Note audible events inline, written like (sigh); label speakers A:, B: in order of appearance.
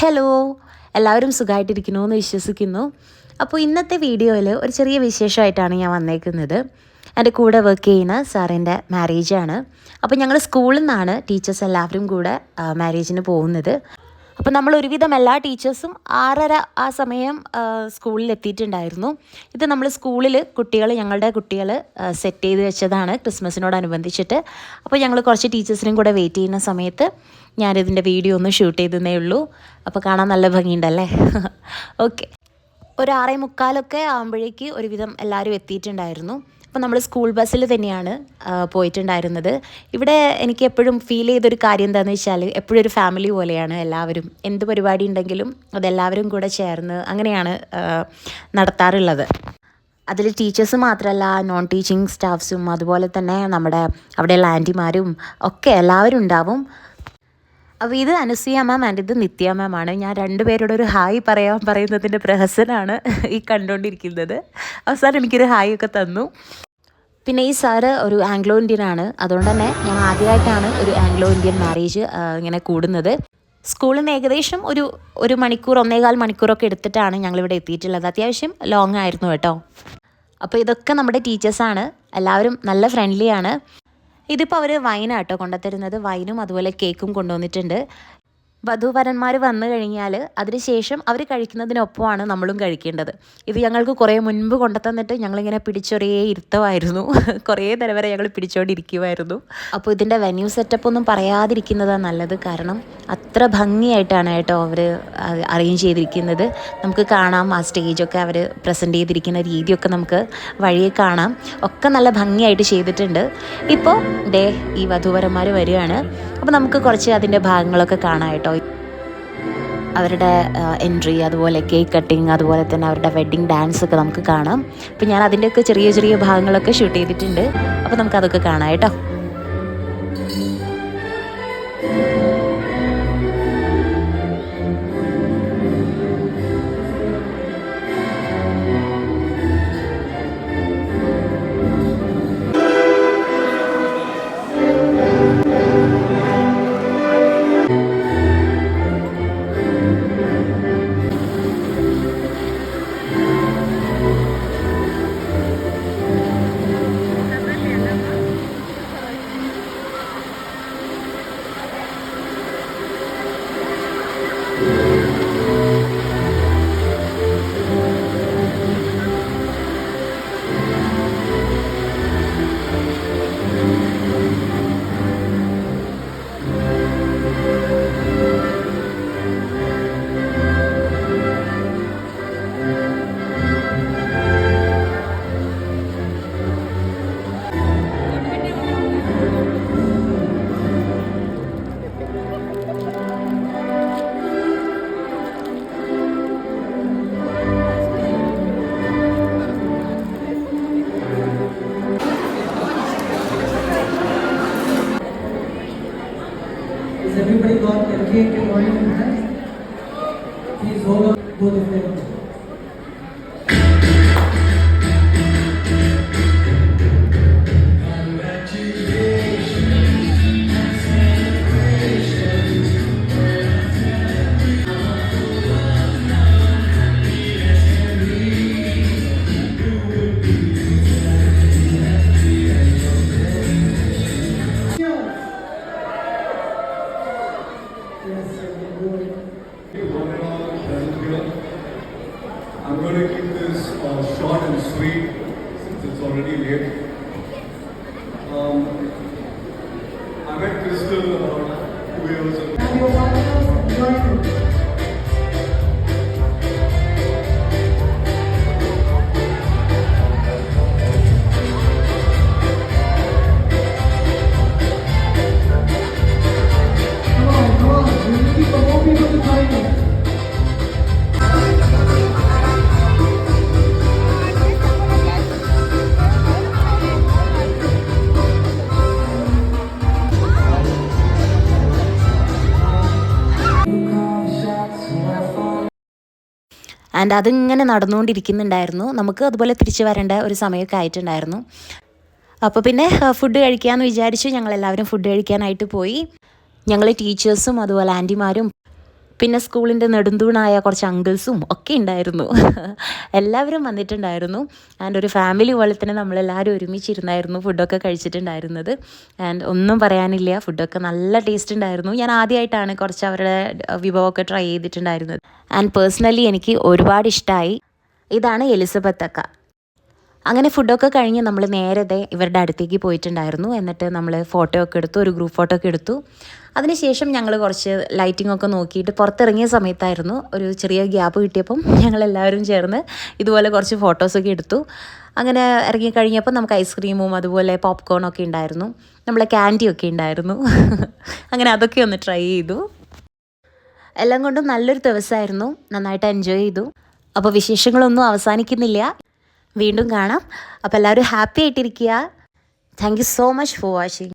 A: Hello എല്ലാവരും സുഖമായിട്ടിരിക്കുന്നു എന്ന് വിശ്വസിക്കുന്നു. അപ്പോൾ ഇന്നത്തെ വീഡിയോയിൽ ഒരു ചെറിയ വിശേഷമായിട്ടാണ് ഞാൻ വന്നേക്കുന്നത്. എന്റെ കൂടെ വർക്ക് ചെയ്യുന്ന സാറിന്റെ മാരേജാണ് അപ്പോൾ ഞങ്ങൾ സ്കൂളിൽ നിന്നാണ് ടീച്ചേഴ്സ് എല്ലാവരും കൂടെ മാരേജിന് പോകുന്നത്. അപ്പോൾ നമ്മൾ ഒരുവിധം എല്ലാ ടീച്ചേഴ്സും ആറര ആ സമയം സ്കൂളിൽ എത്തിയിട്ടുണ്ടായിരുന്നു. ഇത് നമ്മൾ സ്കൂളിൽ കുട്ടികൾ ഞങ്ങളുടെ കുട്ടികൾ സെറ്റ് ചെയ്ത് വെച്ചതാണ് ക്രിസ്മസിനോടനുബന്ധിച്ചിട്ട് അപ്പോൾ ഞങ്ങൾ കുറച്ച് ടീച്ചേഴ്സിനും കൂടെ വെയിറ്റ് ചെയ്യുന്ന സമയത്ത് ഞാനിതിന്റെ വീഡിയോ ഒന്ന് ഷൂട്ട് ചെയ്തതേ ഉള്ളൂ. അപ്പോൾ കാണാൻ നല്ല ഭംഗിയുണ്ടല്ലേ? (laughs) ഓക്കെ. ഒരു ആറേ മുക്കാലൊക്കെ ആകുമ്പോഴേക്ക് ഒരുവിധം എല്ലാവരും എത്തിയിട്ടുണ്ടായിരുന്നു. അപ്പോൾ നമ്മൾ സ്കൂൾ ബസ്സിൽ തന്നെയാണ് പോയിട്ടുണ്ടായിരുന്നത്. ഇവിടെ എനിക്ക് എപ്പോഴും ഫീൽ ചെയ്തൊരു കാര്യം എന്താണെന്ന് വെച്ചാൽ എപ്പോഴും ഒരു ഫാമിലി പോലെയാണ് എല്ലാവരും. എന്ത് പരിപാടി ഉണ്ടെങ്കിലും അതെല്ലാവരും കൂടെ ചേർന്ന് അങ്ങനെയാണ് നടത്താറുള്ളത്. അതിൽ ടീച്ചേഴ്സ് മാത്രമല്ല നോൺ ടീച്ചിങ് സ്റ്റാഫ്സും അതുപോലെ തന്നെ നമ്മുടെ അവിടെയുള്ള ആന്റിമാരും ഒക്കെ എല്ലാവരും ഉണ്ടാവും. അപ്പോൾ ഇത് അനുസൂയ മാം ആൻഡ് ഇത് നിത്യ മാം ആണ്. ഞാൻ രണ്ടുപേരോട് ഒരു ഹായ് പറയാൻ പറയുന്നതിന്റെ പ്രഹസനാണ് ഈ കണ്ടുകൊണ്ടിരിക്കുന്നത് അവസാനം എനിക്കൊരു ഹായ് ഒക്കെ തന്നു. പിന്നെ ഈ സാറ് ഒരു ആംഗ്ലോ ഇന്ത്യൻ ആണ്. അതുകൊണ്ട് തന്നെ ഞാൻ ആദ്യമായിട്ടാണ് ഒരു ആംഗ്ലോ ഇന്ത്യൻ മാരേജ് ഇങ്ങനെ കൂടുന്നത്. സ്കൂളിൽ നിന്ന് ഏകദേശം ഒരു ഒരു മണിക്കൂർ ഒന്നേകാൽ മണിക്കൂറൊക്കെ എടുത്തിട്ടാണ് ഞങ്ങളിവിടെ എത്തിയിട്ടുള്ളത്. അത്യാവശ്യം ലോങ് ആയിരുന്നു കേട്ടോ. അപ്പോൾ ഇതൊക്കെ നമ്മുടെ ടീച്ചേഴ്സാണ് എല്ലാവരും നല്ല ഫ്രണ്ട്ലിയാണ് ഇതിപ്പോൾ അവർ വൈനാട്ടോ കൊണ്ടുത്തരുന്നത്. വൈനും അതുപോലെ കേക്കും കൊണ്ടുവന്നിട്ടുണ്ട്. വധൂവരന്മാർ വന്നു കഴിഞ്ഞാൽ അതിനുശേഷം അവർ കഴിക്കുന്നതിനൊപ്പമാണ് നമ്മളും കഴിക്കേണ്ടത്. ഇത് ഞങ്ങൾക്ക് കുറേ മുൻപ് കൊണ്ടുതന്നിട്ട് ഞങ്ങളിങ്ങനെ പിടിച്ചൊരേ ഇരുത്തമായിരുന്നു. (laughs) കുറേ നേരം വരെ ഞങ്ങൾ പിടിച്ചുകൊണ്ടിരിക്കുമായിരുന്നു അപ്പോൾ ഇതിന്റെ വെന്യൂ സെറ്റപ്പ് ഒന്നും പറയാതിരിക്കുന്നതാണ് നല്ലത്. കാരണം അത്ര ഭംഗിയായിട്ടാണ് കേട്ടോ അവർ അറേഞ്ച് ചെയ്തിരിക്കുന്നത്. നമുക്ക് കാണാം ആ സ്റ്റേജൊക്കെ അവർ പ്രസന്റ് ചെയ്തിരിക്കുന്ന രീതിയൊക്കെ നമുക്ക് വഴിയെ കാണാം. ഒക്കെ നല്ല ഭംഗിയായിട്ട് ചെയ്തിട്ടുണ്ട്. ഇപ്പോൾ ദേ ഈ വധുവരന്മാർ വരികയാണ്. അപ്പോൾ നമുക്ക് കുറച്ച് അതിന്റെ ഭാഗങ്ങളൊക്കെ കാണാം കേട്ടോ. അവരുടെ എൻട്രി അതുപോലെ കേക്ക് കട്ടിങ് അതുപോലെ തന്നെ അവരുടെ വെഡ്ഡിങ് ഡാൻസ് ഒക്കെ നമുക്ക് കാണാം. അപ്പോൾ ഞാൻ അതിന്റെയൊക്കെ ചെറിയ ചെറിയ ഭാഗങ്ങളൊക്കെ ഷൂട്ട് ചെയ്തിട്ടുണ്ട്. അപ്പോൾ നമുക്ക് അതൊക്കെ കാണാം കേട്ടോ.
B: Please hold up both.
C: already
B: here.
A: And അതിങ്ങനെ നടന്നുകൊണ്ടിരിക്കുന്നുണ്ടായിരുന്നു. നമുക്ക് അതുപോലെ തിരിച്ചു വരേണ്ട ഒരു സമയമൊക്കെ ആയിട്ടുണ്ടായിരുന്നു. അപ്പോൾ പിന്നെ ഫുഡ് കഴിക്കാമെന്ന് വിചാരിച്ച് ഞങ്ങളെല്ലാവരും ഫുഡ് കഴിക്കാനായിട്ട് പോയി. ഞങ്ങൾ ടീച്ചേഴ്സും അതുപോലെ ആന്റിമാരും പിന്നെ സ്കൂളിന്റെ നെടുന്തൂണായ കുറച്ച് അങ്കിൾസും ഒക്കെ ഉണ്ടായിരുന്നു. എല്ലാവരും വന്നിട്ടുണ്ടായിരുന്നു. ആൻഡ് ഒരു ഫാമിലി പോലെ തന്നെ നമ്മളെല്ലാവരും ഒരുമിച്ചിരുന്നായിരുന്നു ഫുഡൊക്കെ കഴിച്ചിട്ടുണ്ടായിരുന്നത്. ആൻഡ് ഒന്നും പറയാനില്ല ഫുഡൊക്കെ നല്ല ടേസ്റ്റ് ഉണ്ടായിരുന്നു. ഞാൻ ആദ്യമായിട്ടാണ് കുറച്ച് അവരുടെ വിഭവമൊക്കെ ട്രൈ ചെയ്തിട്ടുണ്ടായിരുന്നത്. ആൻഡ് പേഴ്സണലി എനിക്ക് ഒരുപാട് ഇഷ്ടമായി ഇതാണ് എലിസബത്തക്ക അങ്ങനെ ഫുഡൊക്കെ കഴിഞ്ഞ് നമ്മൾ നേരത്തെ ഇവരുടെ അടുത്തേക്ക് പോയിട്ടുണ്ടായിരുന്നു. എന്നിട്ട് നമ്മൾ ഫോട്ടോ ഒക്കെ എടുത്തു ഒരു ഗ്രൂപ്പ് ഫോട്ടോ ഒക്കെ എടുത്തു. അതിനുശേഷം ഞങ്ങൾ കുറച്ച് ലൈറ്റിംഗ് ഒക്കെ നോക്കിയിട്ട് പുറത്തിറങ്ങിയ സമയത്തായിരുന്നു ഒരു ചെറിയ ഗ്യാപ്പ് കിട്ടിയപ്പം ഞങ്ങളെല്ലാവരും ചേർന്ന് ഇതുപോലെ കുറച്ച് ഫോട്ടോസൊക്കെ എടുത്തു. അങ്ങനെ ഇറങ്ങി കഴിഞ്ഞപ്പോൾ നമുക്ക് ഐസ്ക്രീമും അതുപോലെ പോപ്കോണൊക്കെ ഉണ്ടായിരുന്നു. നമ്മളെ ക്യാൻഡിയൊക്കെ ഉണ്ടായിരുന്നു. (laughs) അങ്ങനെ അതൊക്കെ ഒന്ന് ട്രൈ ചെയ്തു. എല്ലാം കൊണ്ടും നല്ലൊരു ദിവസമായിരുന്നു. നന്നായിട്ട് എൻജോയ് ചെയ്തു. അപ്പോൾ വിശേഷങ്ങളൊന്നും അവസാനിക്കുന്നില്ല. വീണ്ടും കാണാം. അപ്പോൾ എല്ലാവരും ഹാപ്പി ആയിട്ടിരിക്കുക. Thank you so much for watching